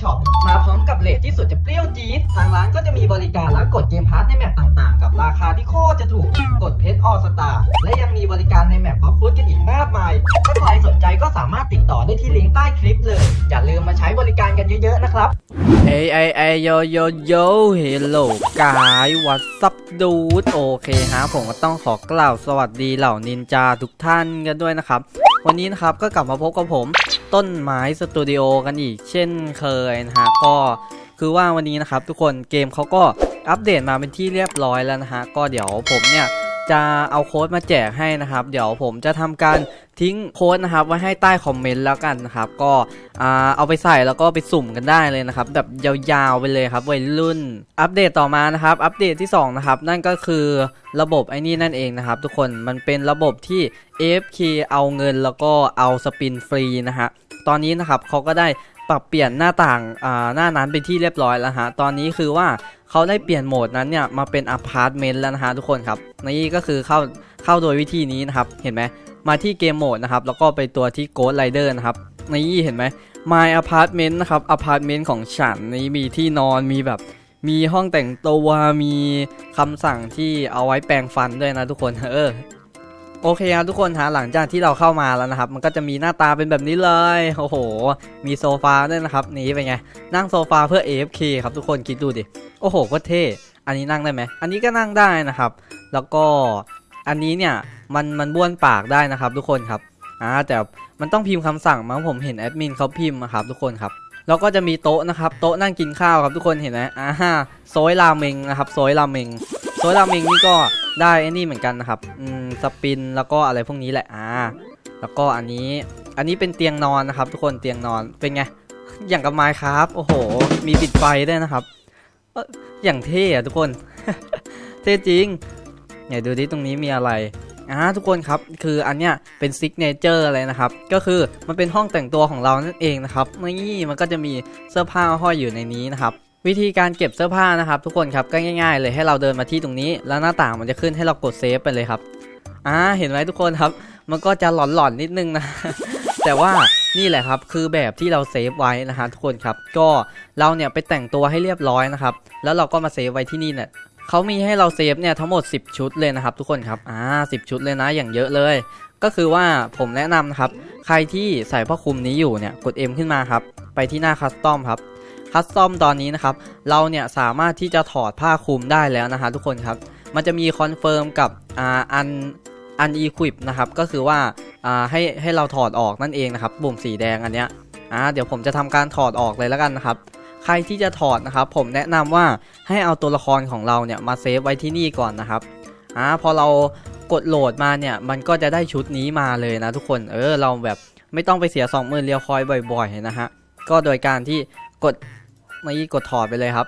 ช็อปมาพร้อมกับเลทที่สุดจะเปรี้ยวจี๊ดทางร้านก็จะมีบริการรับกดเกมพาร์ทในแมปต่างๆ กับราคาที่โคตรจะถูกกดเพชรออสตาและยังมีบริการในแมปบล็อกฟุตกันอีกมากมาย ถ้าใครสนใจก็สามารถติดต่อได้ที่ลิงก์ใต้คลิปเลย อย่าลืมมาใช้บริการกันเยอะๆนะครับเอ้ยเอ้ยเอ้ยโยโยโยเฮลโลกายวัสับดูดโอเคฮะผมก็ต้องขอกล่าวสวัสดีเหล่านินจาทุกท่านกันด้วยนะครับ วันนี้นะครับก็กลับมาพบกับผมต้นไม้สตูดิโอกันอีกเช่นเคยนะฮะก็คือว่าวันนี้นะครับทุกคนเกมเขาก็อัปเดตมาเป็นที่เรียบร้อยแล้วนะฮะก็เดี๋ยวผมเนี่ย จะเอาโค้ดมาแจกให้นะครับ เดี๋ยวผมจะทำการทิ้งโค้ดนะครับไว้ให้ใต้คอมเมนต์แล้วกันนะครับ ก็เอาไปใส่แล้วก็ไปสุ่มกันได้เลยนะครับ แบบยาวๆไปเลยครับวัยรุ่น อัปเดตต่อมานะครับ อัปเดตที่สองนะครับนั่นก็คือระบบไอ้นี่นั่นเองนะครับ ทุกคนมันเป็นระบบที่ AFK เอาเงินแล้วก็เอาสปินฟรีนะฮะตอนนี้นะครับเขาก็ได้ ปรับเปลี่ยนหน้าต่างอ่าหน้านั้นเป็นที่เรียบร้อยแล้วฮะ ตอนนี้คือว่าเขาได้เปลี่ยนโหมดนั้นเนี่ยมาเป็นอพาร์ตเมนต์แล้วนะฮะทุกคนครับ นี่ก็คือเข้าเข้าโดยวิธีนี้นะครับ เห็นไหมมาที่เกมโหมดนะครับ แล้วก็ไปตัวที่ Ghost Rider นะครับ นี่เห็นไหม My Apartment นะครับ Apartment ของฉันนี่มีที่นอนมีแบบมีห้องแต่งตัวมีคำสั่งที่เอาไว้แปรงฟันด้วยนะทุกคน เออ โอเคครับทุกคนฮะหลังจากที่เราเข้ามาแล้วนะครับ มันก็จะมีหน้าตาเป็นแบบนี้เลยโอ้โห มีโซฟาด้วยนะครับนี่เป็นไงนั่งโซฟาเพื่อ AFK ครับทุกคนคิดดูดิโอ้โหก็เท่อันนี้นั่งได้ไหมอันนี้ก็นั่งได้นะครับ แล้วก็อันนี้เนี่ยมันมันบ้วนปากได้นะครับ ทุกคนครับอ่าแต่มันต้องพิมพ์คำสั่งมั้งผมเห็นแอดมินเขาพิมพ์อะครับทุกคนครับแล้วก็จะมีโต๊ะนะครับโต๊ะนั่งกินข้าวครับทุกคนเห็นไหมอ่าโซยราเมงนะครับโซยราเมงโซยราเมงนี่ก็ ได้ไอ้นี่เหมือนกันนะครับ อืม สปินแล้วก็อะไรพวกนี้แหละ อ่า แล้วก็อันนี้ อันนี้เป็นเตียงนอนนะครับ ทุกคนเตียงนอน เป็นไง อย่างกับไม้ครับ โอ้โห มีปิดไฟด้วยนะครับเอออย่างเท่อะทุกคน เท่จริงไหนดูดิตรงนี้มีอะไรอ่าทุกคนครับคืออันเนี้ยเป็นซิกเนเจอร์เลยนะครับ ก็คือมันเป็นห้องแต่งตัวของเรานั่นเองนะครับนี่มันก็จะมีเสื้อผ้าห้อยอยู่ในนี้นะครับ วิธีการเก็บเสื้อผ้านะครับ ทุกคนครับก็ง่ายๆ เลยให้เราเดินมาที่ตรงนี้ แล้วหน้าต่างมันจะขึ้นให้เรากดเซฟไปเลยครับอ่าเห็นไหมทุกคนครับ มันก็จะหลอนๆนิดนึงนะ แต่ว่านี่แหละครับคือแบบที่เราเซฟไว้นะฮะทุกคนครับ ก็เราเนี่ยไปแต่งตัวให้เรียบร้อยนะครับ แล้วเราก็มาเซฟไว้ที่นี่เนี่ยเขามีให้เราเซฟเนี่ยทั้งหมด 10 ชุดเลยนะครับ ทุกคนครับอ่า10ชุดเลยนะอย่างเยอะเลย ก็คือว่าผมแนะนำนะครับ ใครที่ใส่ผ้าคลุมนี้อยู่เนี่ยกด M ขึ้นมาครับ ไปที่หน้าคัสตอมครับ คัสตอมตอนนี้นะครับ เราเนี่ยสามารถที่จะถอดผ้าคลุมได้แล้วนะฮะทุกคนครับ มันจะมีคอนเฟิร์มกับอ่าอันอันอีควิปนะครับ ก็คือว่าอ่าให้ให้เราถอดออกนั่นเองนะครับปุ่มสีแดงอันเนี้ยอ่าเดี๋ยวผมจะทำการถอดออกเลยแล้วกันนะครับใครที่จะถอดนะครับ ผมแนะนำว่าให้เอาตัวละครของเราเนี่ยมาเซฟไว้ที่นี่ก่อนนะครับอ่าพอเรากดโหลดมาเนี่ยมันก็จะได้ชุดนี้มาเลยนะทุกคนเออเราแบบไม่ต้องไปเสียสองหมื่นเรียวคอยบ่อยๆนะฮะก็โดยการที่กด เมื่อกี้กดถอดไปเลยครับ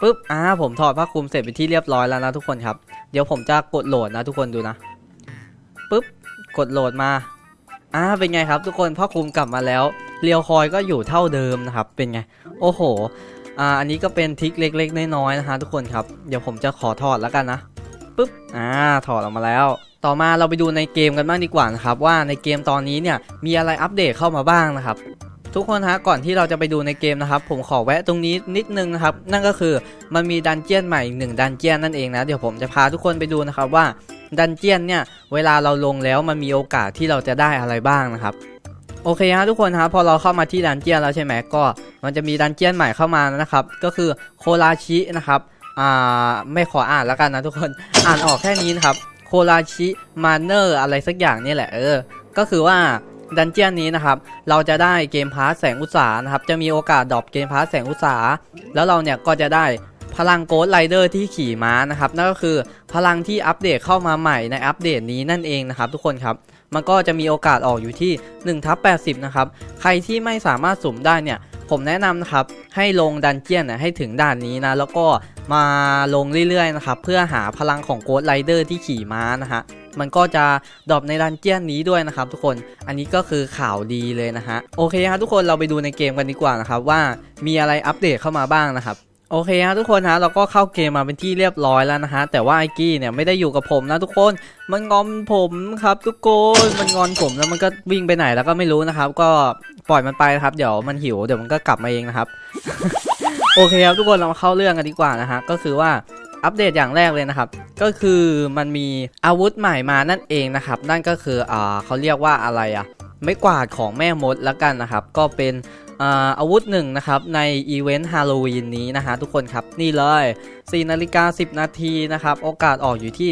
ปุ๊บอ่าผมถอดผ้าคลุมเสร็จไปนที่เรียบร้อยแล้วนะทุกคนครับ เดี๋ยวผมจะกดโหลดนะทุกคนดูนะปุ๊บกดโหลดมาอ่าเป็นไงครับ ทุกคนผ้าคลุมกลับมาแล้วเรียวคอยก็อยู่เท่าเดิมนะครับ เป็นไง โอ้โหอ่าอันนี้ก็เป็นทริคเล็กๆน้อยๆนะฮะทุกคนครับเดี๋ยวผมจะขอถอดแล้วกันนะปุ๊บอ่าถอดออกมาแล้ว ต่อมาเราไปดูในเกมกันบ้างดีกว่านะครับว่าในเกมตอนนี้เนี่ยมีอะไรอัปเดตเข้ามาบ้างนะครับ ทุกคนฮะก่อนที่เราจะไปดูในเกมนะครับ ผมขอแวะตรงนี้นิดนึงนะครับ นั่นก็คือมันมีดันเจียนใหม่อีกหนึ่งดันเจียนนั่นเองนะ เดี๋ยวผมจะพาทุกคนไปดูนะครับว่าดันเจียนเนี่ยเวลาเราลงแล้วมันมีโอกาสที่เราจะได้อะไรบ้างนะครับโอเคฮะทุกคนฮะพอเราเข้ามาที่ดันเจียนแล้วใช่ไหมก็ มันจะมีดันเจียนใหม่เข้ามานะครับ ก็คือโคราชินะครับอ่าไม่ขออ่านแล้วกันนะทุกคนอ่านออกแค่นี้นะครับโคราชิมาเนอร์อะไรสักอย่างนี่แหละเออ ก็คือว่า ดันเจียนนี้นะครับ เราจะได้เกมพาร์แสงอุตสาหนะครับ จะมีโอกาสดรอปเกมพาร์แสงอุตสาหแล้วเราเนี่ยก็จะได้พลังโกดไรเดอร์ที่ขี่ม้านะครับ นั่นก็คือพลังที่อัปเดตเข้ามาใหม่ในอัปเดตนี้นั่นเองนะครับ ทุกคนครับ มันก็จะมีโอกาสออกอยู่ที่1ทับ80 นะครับ ใครที่ไม่สามารถสุ่มได้เนี่ย ผมแนะนำนะครับ ให้ลงดันเจียนให้ถึงด่านนี้นะ แล้วก็มาลงเรื่อยๆนะครับ เพื่อหาพลังของโกดไรเดอร์ที่ขี่ม้านะฮะ มันก็จะดรอปในดันเจียนนี้ด้วยนะครับทุกคนอันนี้ก็คือข่าวดีเลยนะฮะโอเคครับทุกคนเราไปดูในเกมกันดีกว่านะครับว่ามีอะไรอัปเดตเข้ามาบ้างนะครับโอเคฮะทุกคนฮะเราก็เข้าเกมมาเป็นที่เรียบร้อยแล้วนะฮะแต่ว่าไอกี้เนี่ยไม่ได้อยู่กับผมนะทุกคนมันงอมผมครับ ทุกคนมันงอนผมแล้วมันก็วิ่งไปไหนแล้วก็ไม่รู้นะครับ ก็ปล่อยมันไปนะครับเดี๋ยวมันหิวเดี๋ยวมันก็กลับมาเองนะครับ โอเคครับทุกคนเรามาเข้าเรื่องกันดีกว่านะฮะก็คือว่า อัปเดตอย่างแรกเลยนะครับ ก็คือมันมีอาวุธใหม่มานั่นเองนะครับ นั่นก็คืออ่าเขาเรียกว่าอะไรอะไม่กวาดของแม่มดแล้วกันนะครับ ก็เป็นอ่าอาวุธหนึ่งนะครับ ในอีเวนต์ฮาโลวีนนี้นะฮะทุกคนครับ นี่เลย 4 นาฬิกา 10 นาทีนะครับ โอกาสออกอยู่ที่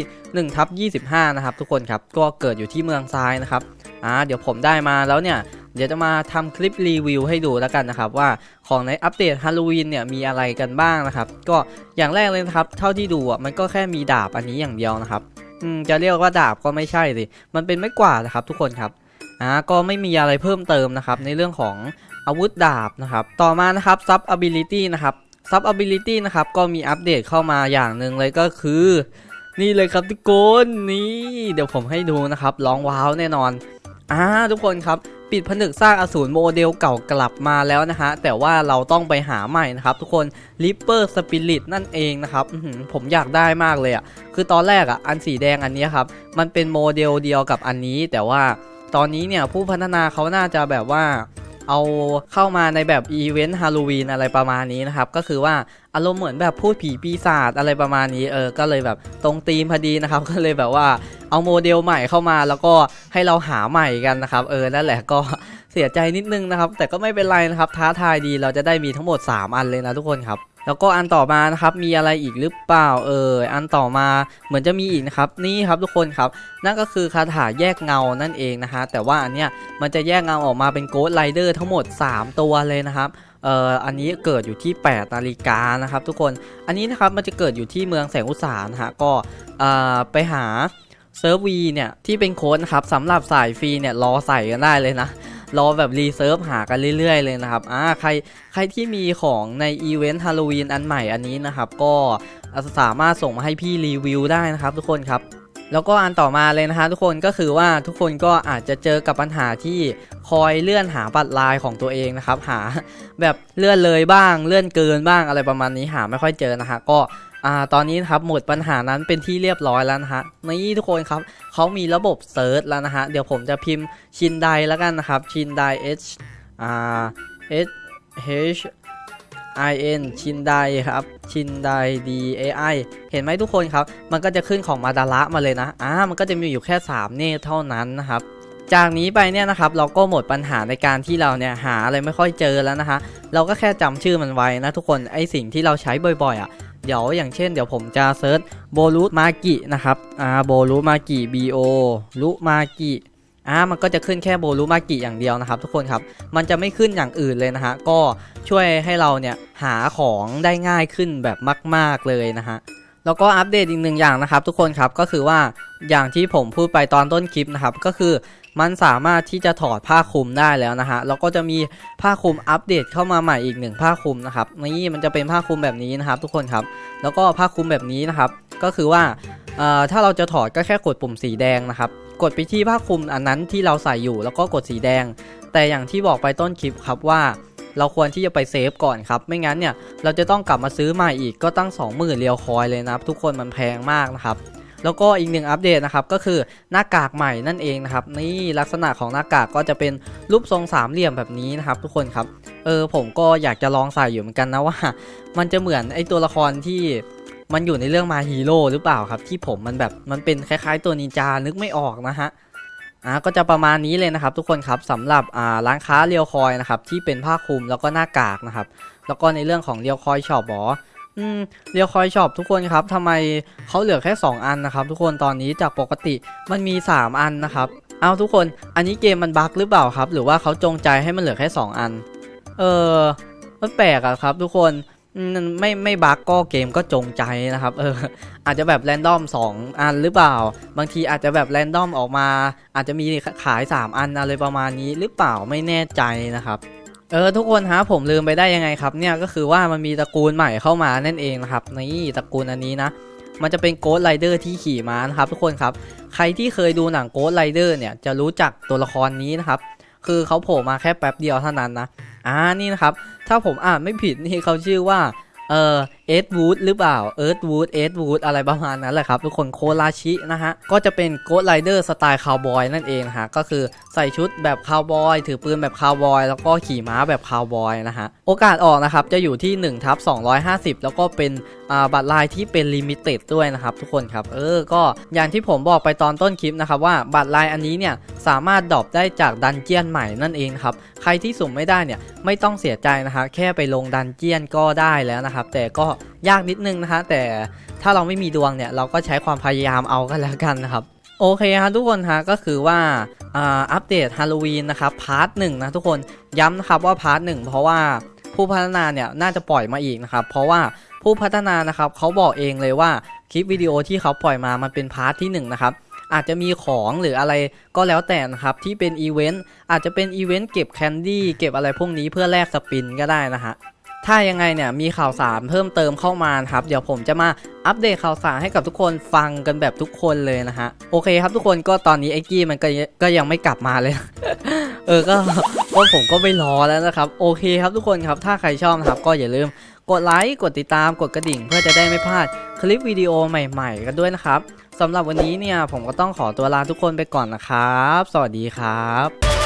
1ทับ25 นะครับ ทุกคนครับ ก็เกิดอยู่ที่เมืองทรายนะครับอ่าเดี๋ยวผมได้มาแล้วเนี่ย เดี๋ยวจะมาทำคลิปรีวิวให้ดูแล้วกันนะครับว่าของในอัปเดตฮาโลวีนเนี่ยมีอะไรกันบ้างนะครับ ก็อย่างแรกเลยนะครับ เท่าที่ดูอะมันก็แค่มีดาบอันนี้อย่างเดียวนะครับอืมจะเรียกว่าดาบก็ไม่ใช่สิมันเป็นไม้กวาดนะครับ ทุกคนครับอ่าก็ไม่มีอะไรเพิ่มเติมนะครับ ในเรื่องของอาวุธดาบนะครับ ต่อมานะครับ sub ability นะครับ sub ability นะครับก็มีอัปเดตเข้ามาอย่างหนึ่งเลยก็คือ นี่เลยครับทุกคนนี่เดี๋ยวผมให้ดูนะครับร้องว้าวแน่นอน อ่าทุกคนครับปิดผนึกสร้างอสูรโมเดลเก่ากลับมาแล้วนะฮะ แต่ว่าเราต้องไปหาใหม่นะครับ ทุกคน Reaper Spirit นั่นเองนะครับผมอยากได้มากเลยอะ่ะคือตอนแรกอะ่ะอันสีแดงอันนี้ครับ มันเป็นโมเดลเดียวกับอันนี้ แต่ว่าตอนนี้เนี่ยผู้พัฒนาเขาน่าจะแบบว่า เอาเข้ามาในแบบอีเวนต์ฮาโลวีนอะไรประมาณนี้นะครับ ก็คือว่าอารมณ์เหมือนแบบพูดผีปีศาจอะไรประมาณนี้เออก็เลยแบบตรงธีมพอดีนะครับ ก็เลยแบบว่าเอาโมเดลใหม่เข้ามาแล้วก็ให้เราหาใหม่กันนะครับ เออนั่นแหละก็เสียใจนิดนึงนะครับ แต่ก็ไม่เป็นไรนะครับ ท้าทายดีเราจะได้มีทั้งหมด 3 อันเลยนะทุกคนครับ แล้วก็อันต่อมานะครับมีอะไรอีกหรือเปล่าเอออันต่อมาเหมือนจะมีอีกนะครับนี่ครับทุกคนครับ นั่นก็คือคาถาแยกเงานั่นเองนะฮะแต่ว่าอันเนี้ยมันจะแยกเงาออกมาเป็นโกดไรเดอร์ทั้งหมด 3 ตัวเลยนะครับเอ่ออันนี้เกิดอยู่ที่8นาฬิกานะครับทุกคนอันนี้นะครับมันจะเกิดอยู่ที่เมืองแสงอุตสาหะฮะก็เอ่อไปหาเซิร์ฟวีเนี่ยที่เป็นโค้ดนะครับสำหรับสายฟรีเนี่ยรอใส่กันได้เลยนะ รอแบบรีเซิร์ฟหากันเรื่อยๆเลยนะครับอ่าใครใครที่มีของในอีเวนต์ฮาโลวีนอันใหม่อันนี้นะครับ ก็สามารถส่งมาให้พี่รีวิวได้นะครับทุกคนครับแล้วก็อันต่อมาเลยนะฮะทุกคนก็คือว่าทุกคนก็อาจจะเจอกับปัญหาที่คอยเลื่อนหาบัตรลายของตัวเองนะครับ หาแบบเลื่อนเลยบ้างเลื่อนเกินบ้างอะไรประมาณนี้หาไม่ค่อยเจอนะฮะก็ อ่าตอนนี้นะครับหมดปัญหานั้นเป็นที่เรียบร้อยแล้วนะฮะนี่ทุกคนครับเขามีระบบเซิร์ชแล้วนะฮะเดี๋ยวผมจะพิมพ์ชินไดแล้วกันนะครับชินได H อ่า H H I N ชินไดครับชินได D A I เห็นไหมทุกคนครับ มันก็จะขึ้นของมาดาระมาเลยนะอ่ามันก็จะมีอยู่แค่ 3 เนตเท่านั้นนะครับจากนี้ไปเนี่ยนะครับเราก็หมดปัญหาในการที่เราเนี่ยหาอะไรไม่ค่อยเจอแล้วนะฮะเราก็แค่จำชื่อมันไว้นะทุกคนไอสิ่งที่เราใช้บ่อยๆอะ เดี๋ยวอย่างเช่นเดี๋ยวผมจะเซิร์ชโบรูมากินะครับอ่าโบรูมากิ B O รุมากิอ่ามันก็จะขึ้นแค่โบรูมากิอย่างเดียวนะครับ ทุกคนครับมันจะไม่ขึ้นอย่างอื่นเลยนะฮะก็ช่วยให้เราเนี่ยหาของได้ง่ายขึ้นแบบมาก ๆเลยนะฮะแล้วก็อัปเดตอีกหนึ่งอย่างนะครับ ทุกคนครับก็คือว่า อย่างที่ผมพูดไปตอนต้นคลิปนะครับ ก็คือมันสามารถที่จะถอดผ้าคลุมได้แล้วนะฮะแล้วก็จะมีผ้าคลุมอัปเดตเข้ามาใหม่อีกหนึ่งผ้าคลุมนะครับนี่มันจะเป็นผ้าคลุมแบบนี้นะครับ ทุกคนครับ แล้วก็ผ้าคลุมแบบนี้นะครับ ก็คือว่าถ้าเราจะถอดก็แค่กดปุ่มสีแดงนะครับ กดไปที่ผ้าคลุมอันนั้นที่เราใส่อยู่แล้วก็กดสีแดง แต่อย่างที่บอกไปต้นคลิปครับว่าเราควรที่จะไปเซฟก่อนครับ ไม่งั้นเนี่ย เราจะต้องกลับมาซื้อใหม่อีกก็ตั้ง 20,000เรียวคอยเลยนะครับ ทุกคนมันแพงมากนะครับ แล้วก็อีกหนึ่งอัปเดตนะครับก็คือหน้ากากใหม่นั่นเองนะครับนี่ลักษณะของหน้ากากก็จะเป็นรูปทรงสามเหลี่ยมแบบนี้นะครับทุกคนครับเออผมก็อยากจะลองใส่อยู่เหมือนกันนะว่า มันจะเหมือนไอตัวละครที่มันอยู่ในเรื่องมาฮีโร่หรือเปล่าครับ ที่ผมมันแบบมันเป็นคล้ายๆตัวนินจานึกไม่ออกนะฮะอ่าก็จะประมาณนี้เลยนะครับ ทุกคนครับสำหรับอ่าร้านค้าเรียวคอยนะครับที่เป็นผ้าคลุมแล้วก็หน้ากากนะครับแล้วก็ในเรื่องของเรียวคอยช็อปบอ อืมเรียวคอยช็อปทุกคนครับทำไมเขาเหลือแค่ 2 อันนะครับ ทุกคนตอนนี้จากปกติมันมี 3 อันนะครับ เอาทุกคนอันนี้เกมมันบั๊กหรือเปล่าครับ หรือว่าเขาจงใจให้มันเหลือแค่ 2 อัน เออมันแปลกอะครับ ทุกคนไม่ไม่บั๊กก็เกมก็จงใจนะครับ เออ อาจจะแบบแรนดอม2 อันหรือเปล่า บางทีอาจจะแบบแรนดอมออกมา อาจจะมีขาย 3 อันอะไรประมาณนี้หรือเปล่าไม่แน่ใจนะครับ เออทุกคนฮะผมลืมไปได้ยังไงครับเนี่ยก็คือว่ามันมีตระกูลใหม่เข้ามานั่นเองนะครับนี่ตระกูลอันนี้นะ มันจะเป็นโกดไรเดอร์ที่ขี่ม้านะครับ ทุกคนครับใครที่เคยดูหนังโกดไรเดอร์เนี่ยจะรู้จักตัวละครนี้นะครับ คือเขาโผล่มาแค่แป๊บเดียวเท่านั้นนะอ่านี่นะครับ ถ้าผมอ่านไม่ผิดนี่เขาชื่อว่าเออเอ็ดวูดหรือเปล่าเอิร์ธวูดเอ็ดวูดอะไรประมาณนั้นแหละครับ ทุกคนโคราชินะฮะ ก็จะเป็นโกดไรเดอร์สไตล์คาวบอยนั่นเองนะฮะ ก็คือใส่ชุดแบบคาวบอย ถือปืนแบบคาวบอย แล้วก็ขี่ม้าแบบคาวบอยนะฮะ โอกาสออกนะครับ จะอยู่ที่1ทับ250 แล้วก็เป็นบัตรลายที่เป็นลิมิเต็ดด้วยนะครับ ทุกคนครับ เออ ก็อย่างที่ผมบอกไปตอนต้นคลิปนะครับว่าบัตรลายอันนี้เนี่ยสามารถดรอปได้จากดันเจียนใหม่นั่นเองครับ ใครที่สุ่มไม่ได้เนี่ยไม่ต้องเสียใจนะฮะแค่ไปลงดันเจียนก็ได้แล้วนะครับ แต่ก็ยากนิดนึงนะฮะแต่ถ้าเราไม่มีดวงเนี่ยเราก็ใช้ความพยายามเอากันแล้วกันนะครับโอเคฮะทุกคนฮะก็คือว่าอัปเดตฮาโลวีนนะครับพาร์ทหนึ่งนะทุกคนย้ำนะครับว่าพาร์ทหนึ่งเพราะว่าผู้พัฒนาเนี่ยน่าจะปล่อยมาอีกนะครับเพราะว่าผู้พัฒนานะครับเขาบอกเองเลยว่าคลิปวิดีโอที่เขาปล่อยมามันเป็นพาร์ทที่หนึ่งนะครับอาจจะมีของหรืออะไรก็แล้วแต่นะครับที่เป็นอีเวนต์อาจจะเป็นอีเวนต์เก็บแคนดี้เก็บอะไรพวกนี้เพื่อแลกสปินก็ได้นะฮะ ถ้ายังไงเนี่ยมีข่าวสารเพิ่มเติมเข้ามาครับเดี๋ยวผมจะมาอัปเดตข่าวสารให้กับทุกคนฟังกันแบบทุกคนเลยนะฮะโอเคครับทุกคนก็ตอนนี้ไอ้กี้มันก็ก็ยังไม่กลับมาเลย เออก็ก็ผมก็ไม่รอแล้วนะครับ โอเคครับทุกคนครับถ้าใครชอบนะครับก็อย่าลืมกดไลค์กดติดตามกดกระดิ่ง เพื่อจะได้ไม่พลาดคลิปวิดีโอใหม่ๆ กันด้วยนะครับสำหรับวันนี้เนี่ยผมก็ต้องขอตัวลาทุกคนไปก่อนนะครับ สวัสดีครับ